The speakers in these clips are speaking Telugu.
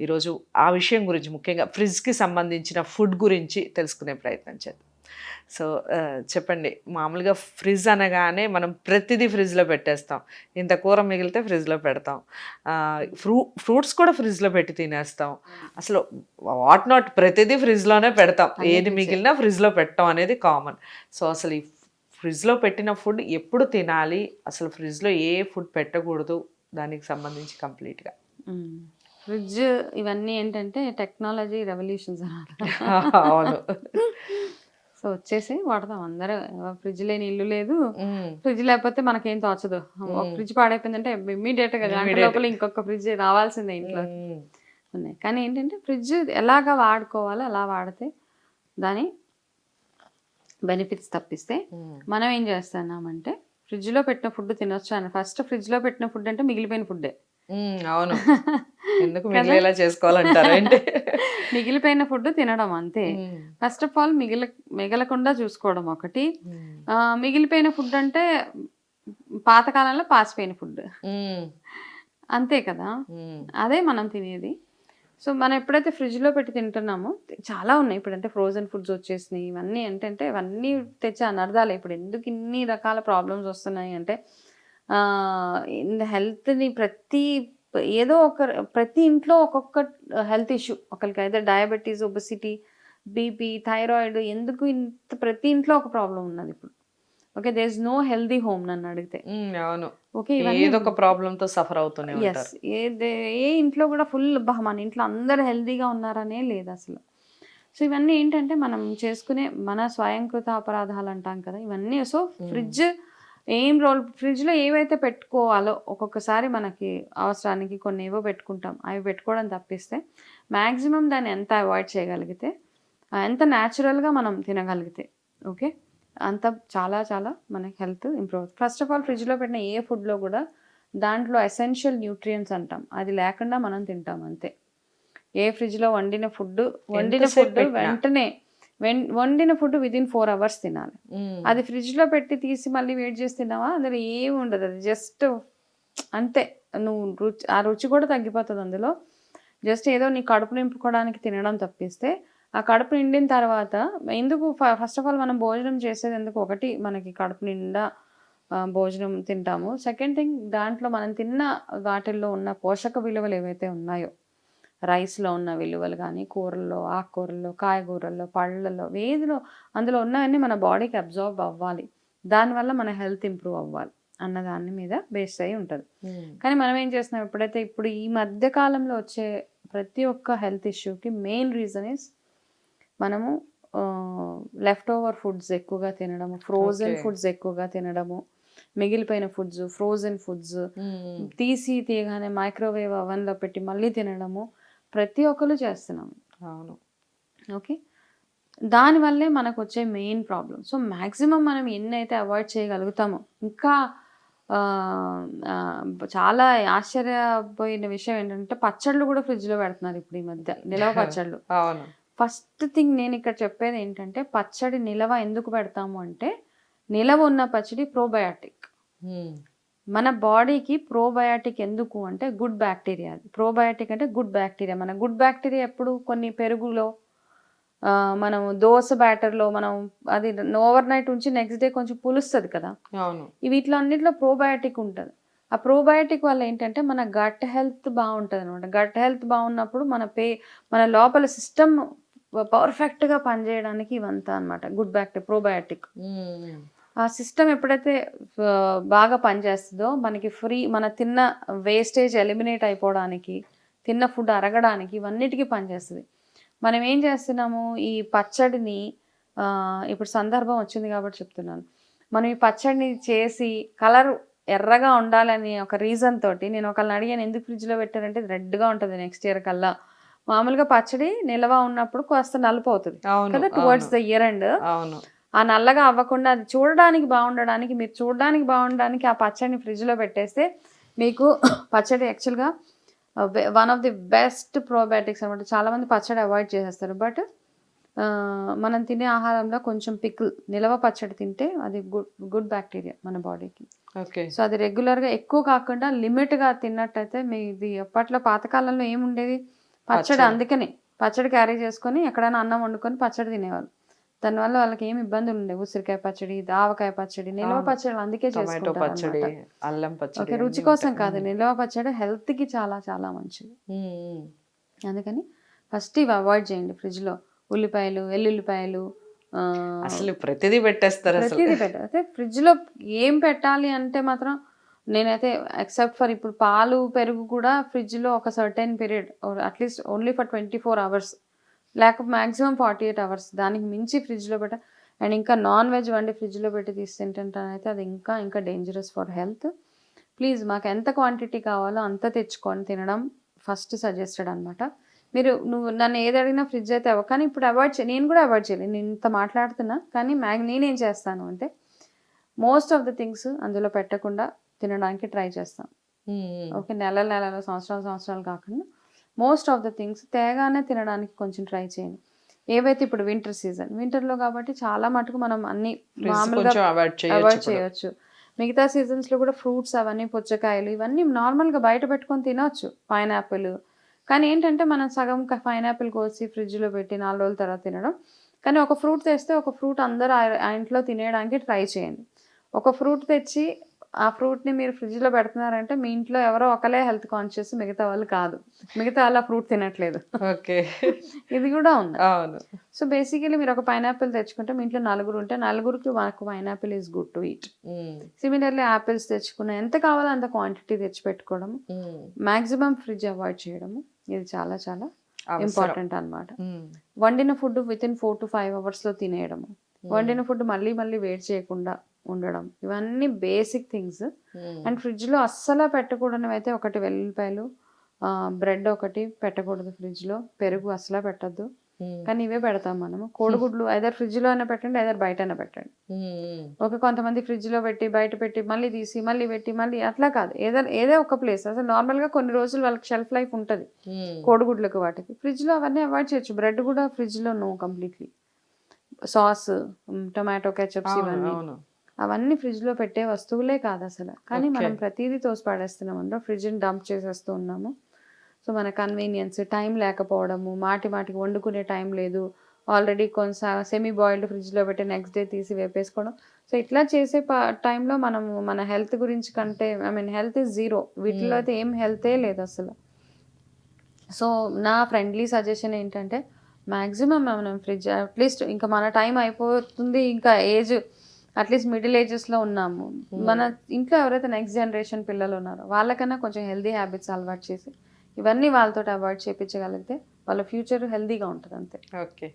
ఈరోజు ఆ విషయం గురించి ముఖ్యంగా ఫ్రిడ్జ్కి సంబంధించిన ఫుడ్ గురించి తెలుసుకునే ప్రయత్నం చేద్దాం. సో చెప్పండి మామూలుగా ఫ్రిడ్జ్ అనగానే మనం ప్రతిదీ ఫ్రిడ్జ్లో పెట్టేస్తాం. ఇంత కూర మిగిలితే ఫ్రిడ్జ్లో పెడతాం. ఫ్రూ ఫ్రూట్స్ కూడా ఫ్రిడ్జ్లో పెట్టి తినేస్తాం. అసలు వాట్ నాట్ ప్రతిదీ ఫ్రిడ్జ్లోనే పెడతాం. ఏది. మిగిలినా ఫ్రిడ్జ్లో పెట్టడం అనేది కామన్. సో అసలు ఈ ఫ్రిడ్జ్లో పెట్టిన ఫుడ్ ఎప్పుడు తినాలి? అసలు ఫ్రిడ్జ్లో ఏ ఫుడ్ పెట్టకూడదు? దానికి సంబంధించి కంప్లీట్గా. ఫ్రిడ్జ్ ఇవన్నీ ఏంటంటే టెక్నాలజీ రెవల్యూషన్స్ అవును సో వచ్చేసి వాడతాం అందరూ ఫ్రిడ్జ్ లేని ఇల్లు లేదు. ఫ్రిడ్జ్ లేకపోతే మనకేం తోచదు ఒక. ఫ్రిడ్జ్ పాడైపోయిందంటే ఇమ్మీడియట్గా గంట. లోపల ఇంకొక ఫ్రిడ్జ్ రావాల్సిందే ఇంట్లో. ఉన్నాయి కానీ ఏంటంటే ఫ్రిడ్జ్ ఎలాగా వాడుకోవాలో అలా వాడితే దాని బెనిఫిట్స్ తప్పిస్తే. మనం ఏం చేస్తున్నామంటే ఫ్రిడ్జ్లో పెట్టిన ఫుడ్ తినొచ్చు అని ఫస్ట్ ఫ్రిడ్జ్లో పెట్టిన ఫుడ్ అంటే మిగిలిపోయిన ఫుడ్డే. అవును ఎందుకు మిగిలేలా చేసుకోవాలంటారు ఏంటి? మిగిలిపోయిన ఫుడ్ తినడం అంతే. ఫస్ట్ ఆఫ్ ఆల్ మిగిల మిగలకుండా చూసుకోవడం ఒకటి. ఆ, మిగిలిపోయిన ఫుడ్ అంటే పాతకాలంలో పాసిపోయిన ఫుడ్ మ్మ్. అంతే కదా? మ్మ్. అదే మనం తినేది. సో మనం ఎప్పుడైతే ఫ్రిడ్జ్లో పెట్టి తింటున్నామో చాలా ఉన్నాయి. ఇప్పుడు అంటే ఫ్రోజన్ ఫుడ్స్ వచ్చేసినాయి. ఇవన్నీ ఏంటంటే ఇవన్నీ తెచ్చే అనర్థాలు ఇప్పుడు ఎందుకు ఇన్ని రకాల ప్రాబ్లమ్స్ వస్తున్నాయి అంటే హెల్త్ని ప్రతి ఏదో ఒక ప్రతి ఇంట్లో ఒక్కొక్క హెల్త్ ఇష్యూ. ఒకరికి అయితే డయాబెటీస్ ఒబసిటీ బీపీ థైరాయిడ్ ఎందుకు ఇంత ప్రతి ఇంట్లో ఒక ప్రాబ్లం ఉన్నది ఇప్పుడు. Okay there is no healthy home నన్ను అడిగితే. అవును. ఓకే ఏదో ఒక ప్రాబ్లమ్తో సఫర్ అవుతూనే ఎస్ ఏ ఇంట్లో కూడా ఫుల్ బా మన ఇంట్లో అందరు హెల్తీగా ఉన్నారనే లేదు అసలు. సో ఇవన్నీ ఏంటంటే మనం చేసుకునే మన స్వయంకృత అపరాధాలు అంటాం కదా ఇవన్నీ. సో ఫ్రిడ్జ్ ఏం రోల్ ఫ్రిడ్జ్లో ఏవైతే పెట్టుకోవాలో ఒక్కొక్కసారి మనకి అవసరానికి కొన్ని ఏవో పెట్టుకుంటాం. అవి పెట్టుకోవడం తప్పిస్తే మ్యాక్సిమం దాన్ని ఎంత అవాయిడ్ చేయగలిగితే ఎంత న్యాచురల్గా మనం తినగలిగితే ఓకే? అంత చాలా చాలా మనకి హెల్త్ ఇంప్రూవ్ అవుతుంది. ఫస్ట్ ఆఫ్ ఆల్ ఫ్రిడ్జ్లో పెట్టిన ఏ ఫుడ్లో కూడా దాంట్లో ఎసెన్షియల్ న్యూట్రియంట్స్ అంటాం. అది లేకుండా మనం తింటాం అంతే. ఏ ఫ్రిడ్జ్లో వండిన ఫుడ్ వండిన ఫుడ్. వెంటనే వండిన ఫుడ్ విదిన్ ఫోర్ అవర్స్ తినాలి. అది ఫ్రిడ్జ్లో పెట్టి తీసి మళ్ళీ వెయిట్ చేసి తిన్నావా? అందులో ఏమి ఉండదు. అది జస్ట్ అంతే. నువ్వు రుచి ఆ రుచి కూడా తగ్గిపోతుంది అందులో. జస్ట్ ఏదో నీ కడుపు నింపుకోవడానికి తినడం తప్పిస్తే ఆ కడుపు నిండిన తర్వాత ఎందుకు ఫస్ట్ ఆఫ్ ఆల్ మనం భోజనం చేసేది ఎందుకు? ఒకటి మనకి కడుపు నిండా భోజనం తింటాము. సెకండ్ థింగ్ దాంట్లో మనం తిన్న వాటిల్లో ఉన్న పోషక విలువలు ఏవైతే ఉన్నాయో రైస్లో ఉన్న విలువలు కానీ కూరల్లో ఆకుకూరల్లో కాయగూరల్లో పళ్ళల్లో వేదిలో అందులో ఉన్నవన్నీ మన బాడీకి అబ్జార్బ్ అవ్వాలి దానివల్ల మన హెల్త్ ఇంప్రూవ్ అవ్వాలి అన్న దాని మీద బేస్ అయి ఉంటుంది. కానీ మనం ఏం చేస్తున్నాం ఎప్పుడైతే ఇప్పుడు ఈ మధ్య కాలంలో వచ్చే ప్రతి ఒక్క హెల్త్ ఇష్యూకి మెయిన్ రీజన్ ఇస్ మనము లెఫ్ట్ ఓవర్ ఫుడ్స్ ఎక్కువగా తినడము ఫ్రోజన్. ఫుడ్స్ ఎక్కువగా తినడము మిగిలిపోయిన ఫుడ్స్ ఫ్రోజన్ ఫుడ్స్. తీసి తీయగానే మైక్రోవేవ్ అవన్లో పెట్టి మళ్ళీ తినడము ప్రతి ఒక్కరు చేస్తున్నాం. అవును. ఓకే? దానివల్లే మనకు వచ్చే మెయిన్ ప్రాబ్లం సో మ్యాక్సిమం మనం ఎన్నైతే అవాయిడ్ చేయగలుగుతామో ఇంకా చాలా ఆశ్చర్యపోయిన విషయం ఏంటంటే పచ్చళ్ళు కూడా ఫ్రిడ్జ్లో పెడుతున్నారు ఇప్పుడు ఈ మధ్య. నిలవ పచ్చళ్ళు. అవును. ఫస్ట్ థింగ్ నేను ఇక్కడ చెప్పేది ఏంటంటే పచ్చడి నిలవ ఎందుకు పెడతాము అంటే నిలవ ఉన్న పచ్చడి ప్రోబయాటిక్. మన బాడీకి ప్రోబయాటిక్ ఎందుకు అంటే గుడ్ బ్యాక్టీరియా. ప్రోబయాటిక్ అంటే గుడ్ బ్యాక్టీరియా. మన గుడ్ బ్యాక్టీరియా ఎప్పుడు? కొన్ని పెరుగులో మనం దోశ బ్యాటర్లో మనం అది ఓవర్ నైట్ ఉంచి నెక్స్ట్ డే కొంచెం పులుస్తుంది కదా. అవును. ఈ వీటిలో అన్నింటిలో ప్రోబయాటిక్ ఉంటుంది. ఆ ప్రోబయాటిక్ వల్ల ఏంటంటే మన గట్ హెల్త్ బాగుంటుంది అనమాట గట్ హెల్త్ బాగున్నప్పుడు మన పే మన లోపల సిస్టమ్ పర్ఫెక్ట్గా పనిచేయడానికి ఇవంతా అనమాట గుడ్ బ్యాక్టీరియా ప్రోబయాటిక్. ఆ సిస్టమ్ ఎప్పుడైతే బాగా పనిచేస్తుందో మనకి ఫ్రీ మన తిన్న వేస్టేజ్ ఎలిమినేట్ అయిపోవడానికి తిన్న ఫుడ్ అరగడానికి ఇవన్నిటికీ పనిచేస్తుంది. మనం ఏం చేస్తున్నాము? ఈ పచ్చడిని ఇప్పుడు సందర్భం వచ్చింది కాబట్టి చెప్తున్నాను. మనం ఈ పచ్చడిని చేసి కలర్ ఎర్రగా ఉండాలని ఒక రీజన్ తోటి నేను ఒకళ్ళని అడిగాను ఎందుకు ఫ్రిడ్జ్లో పెట్టారంటే రెడ్గా ఉంటుంది నెక్స్ట్ ఇయర్ కల్లా. మామూలుగా పచ్చడి నిల్వ ఉన్నప్పుడు కాస్త నలుపు అవుతుంది. కదా టువర్డ్స్. ద ఇయర్ అండ్ అవును. ఆ నల్లగా అవ్వకుండా అది చూడడానికి బాగుండడానికి మీరు చూడడానికి బాగుండడానికి ఆ పచ్చడిని ఫ్రిడ్జ్లో పెట్టేస్తే మీకు పచ్చడి యాక్చువల్గా one of the best probiotics అనమాట చాలామంది పచ్చడి అవాయిడ్ చేసేస్తారు. బట్ మనం తినే ఆహారంలో కొంచెం పికిల్ నిలవ పచ్చడి తింటే అది గుడ్ గుడ్ బ్యాక్టీరియా మన బాడీకి. ఓకే. సో అది రెగ్యులర్గా ఎక్కువ కాకుండా లిమిట్గా తిన్నట్టయితే మీ ఇది అప్పట్లో పాతకాలంలో ఏముండేది పచ్చడి పచ్చడి. అందుకనే పచ్చడి క్యారీ చేసుకొని ఎక్కడైనా అన్నం వండుకొని పచ్చడి తినేవాళ్ళు. దానివల్ల వాళ్ళకి ఏమి ఇబ్బందులు ఉండేవి ఉసిరికాయ పచ్చడి ఆవకాయ పచ్చడి నిల్వ. పచ్చడి అందుకే చేసుకుంటారు పచ్చడి. అల్లం పచ్చడి ఓకే రుచి కోసం. కాదు నిల్వ పచ్చడి హెల్త్కి చాలా చాలా మంచిది. అందుకని ఫస్ట్ ఇవి అవాయిడ్ చేయండి ఫ్రిడ్జ్లో ఉల్లిపాయలు వెల్లుల్లిపాయలు అసలు ప్రతిదీ పెట్టేస్తారు ప్రతిదీ అయితే ఫ్రిడ్జ్లో ఏం పెట్టాలి అంటే మాత్రం నేనైతే ఎక్సెప్ట్ ఫర్ ఇప్పుడు పాలు పెరుగు కూడా ఫ్రిడ్జ్లో ఒక certain period at least only for twenty four hours లేక మాక్సిమం ఫార్టీ ఎయిట్ అవర్స్. దానికి మించి ఫ్రిడ్జ్లో పెట్ట అండ్ ఇంకా నాన్ వెజ్ వండి ఫ్రిడ్జ్లో పెట్టి తీసి తింటుంటానైతే అది ఇంకా ఇంకా డేంజరస్ ఫర్ హెల్త్ ప్లీజ్ మాకు ఎంత క్వాంటిటీ కావాలో అంత తెచ్చుకొని తినడం ఫస్ట్ సజెస్టెడ్ అనమాట మీరు నువ్వు నన్ను ఏది అడిగినా ఫ్రిడ్జ్ అయితే అవ్వ కానీ ఇప్పుడు అవాయిడ్ చే నేను కూడా అవాయిడ్ చేయలేదు. నేను ఇంత మాట్లాడుతున్నా కానీ మ్యాగ్ నేనేం చేస్తాను అంటే మోస్ట్ ఆఫ్ ద థింగ్స్ అందులో పెట్టకుండా తినడానికి ట్రై చేస్తాను. ఓకే నెల నెలలో సంవత్సరాలు సంవత్సరాలు కాకుండా మోస్ట్ ఆఫ్ ద థింగ్స్ తేగానే తినడానికి కొంచెం ట్రై చేయండి. ఏవైతే ఇప్పుడు వింటర్ సీజన్ వింటర్లో కాబట్టి చాలా మటుకు మనం అన్ని మామూలుగా అవాయిడ్ చేయొచ్చు మిగతా సీజన్స్లో కూడా ఫ్రూట్స్ అవన్నీ పుచ్చకాయలు ఇవన్నీ నార్మల్గా బయట పెట్టుకొని తినొచ్చు. పైనాపిల్ కానీ ఏంటంటే మనం సగం పైనాపిల్ కోసి ఫ్రిడ్జ్లో పెట్టి నాలుగు రోజుల తర్వాత తినడం. కానీ ఒక ఫ్రూట్ తెస్తే ఒక ఫ్రూట్ అందరూ ఆ ఇంట్లో తినేయడానికి ట్రై చేయండి. ఒక ఫ్రూట్ తెచ్చి ఆ ఫ్రూట్ని మీరు ఫ్రిడ్జ్లో పెడుతున్నారంటే మీ ఇంట్లో ఎవరో ఒకలే హెల్త్ కాన్షియస్ మిగతా వాళ్ళు కాదు. మిగతా వాళ్ళు ఆ ఫ్రూట్ తినట్లేదు. ఓకే. ఇది కూడా ఉంది. అవును. సో బేసికలీ మీరు ఒక పైనాపిల్ తెచ్చుకుంటే మీ ఇంట్లో నలుగురు ఉంటే నలుగురికి మనకు pineapple is good to eat. Similarly apples తెచ్చుకున్న ఎంత కావాలో అంత క్వాంటిటీ తెచ్చి పెట్టుకోవడం. మాక్సిమం ఫ్రిడ్జ్ అవాయిడ్ చేయడము ఇది చాలా చాలా. ఇంపార్టెంట్ అన్నమాట. ఉమ్, వండిన food within four to five అవర్స్లో తినేయడము. వండిన ఫుడ్ మళ్ళీ మళ్ళీ వేడి చేయకుండా ఉండడం. ఇవన్నీ బేసిక్ థింగ్స్ ఉమ్. అండ్ ఫ్రిడ్జ్లో అస్సలు పెట్టకూడనివి అయితే ఒకటి వెల్లుల్లిపాయలు బ్రెడ్ ఒకటి పెట్టకూడదు ఫ్రిడ్జ్లో. పెరుగు అస్సలు పెట్టద్దు. ఉమ్, కానీ ఇవే పెడతాం మనము. కోడిగుడ్లు ఐదర్ ఫ్రిడ్జ్లో అయినా పెట్టండి ఐదర్ బయట అయినా పెట్టండి. ఉమ్. ఓకే కొంతమంది ఫ్రిడ్జ్లో పెట్టి బయట పెట్టి మళ్ళీ తీసి మళ్ళీ పెట్టి మళ్ళీ అట్లా కాదు. ఏదో ఏదో ఒక ప్లేస్ అసలు నార్మల్గా కొన్ని రోజులు వాళ్ళకి షెల్ఫ్ లైఫ్ ఉంటుంది. కోడిగుడ్లకు వాటికి. ఫ్రిడ్జ్లో అవన్నీ అవాయిడ్ చేయొచ్చు. బ్రెడ్ కూడా ఫ్రిడ్జ్లో no completely sauce tomato ketchups ఇవన్నీ. అవన్నీ ఫ్రిడ్జ్లో పెట్టే వస్తువులే కాదు అసలు. కానీ. మనం ప్రతిదీ తోసి పడేస్తున్నాం అందులో ఫ్రిడ్జ్ని డంప్ చేసేస్తూ ఉన్నాము. సో మన కన్వీనియన్స్ టైం లేకపోవడము మాటి మాటికి వండుకునే టైం లేదు. ఆల్రెడీ కొంచెం సెమీ బాయిల్డ్ ఫ్రిడ్జ్లో పెట్టి నెక్స్ట్ డే తీసి వేపేసుకోవడం. సో ఇట్లా చేసే టైంలో మనము మన హెల్త్ గురించి కంటే I mean health is zero. వీటిలో అయితే ఏం హెల్తే లేదు అసలు. సో నా ఫ్రెండ్లీ సజెషన్ ఏంటంటే మ్యాక్సిమం మనం ఫ్రిడ్జ్ అట్లీస్ట్ ఇంకా మన టైం అయిపోతుంది ఇంకా ఏజ్ అట్లీస్ట్ మిడిల్ ఏజెస్లో ఉన్నాము. మన ఇంట్లో ఎవరైతే నెక్స్ట్ జనరేషన్ పిల్లలు ఉన్నారో వాళ్ళకన్నా కొంచెం హెల్దీ హ్యాబిట్స్ అలవాటు చేసి ఇవన్నీ వాళ్ళతో అవాయిడ్ చేయించగలిగితే వాళ్ళ ఫ్యూచర్ హెల్దీగా ఉంటుంది అంతే. ఓకే.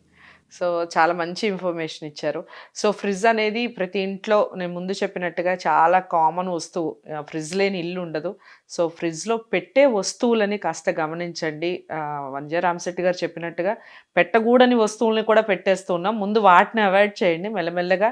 సో చాలా మంచి ఇన్ఫర్మేషన్ ఇచ్చారు. సో ఫ్రిడ్జ్ అనేది ప్రతి ఇంట్లో నేను ముందు చెప్పినట్టుగా చాలా కామన్ వస్తువు. ఫ్రిడ్జ్ లేని ఇల్లు ఉండదు. సో ఫ్రిడ్జ్లో పెట్టే వస్తువులని కాస్త గమనించండి. వంజయ రామశెట్టి గారు చెప్పినట్టుగా పెట్టకూడని వస్తువుల్ని కూడా పెట్టేస్తున్నాం ముందు వాటిని అవాయిడ్ చేయండి. మెల్లమెల్లగా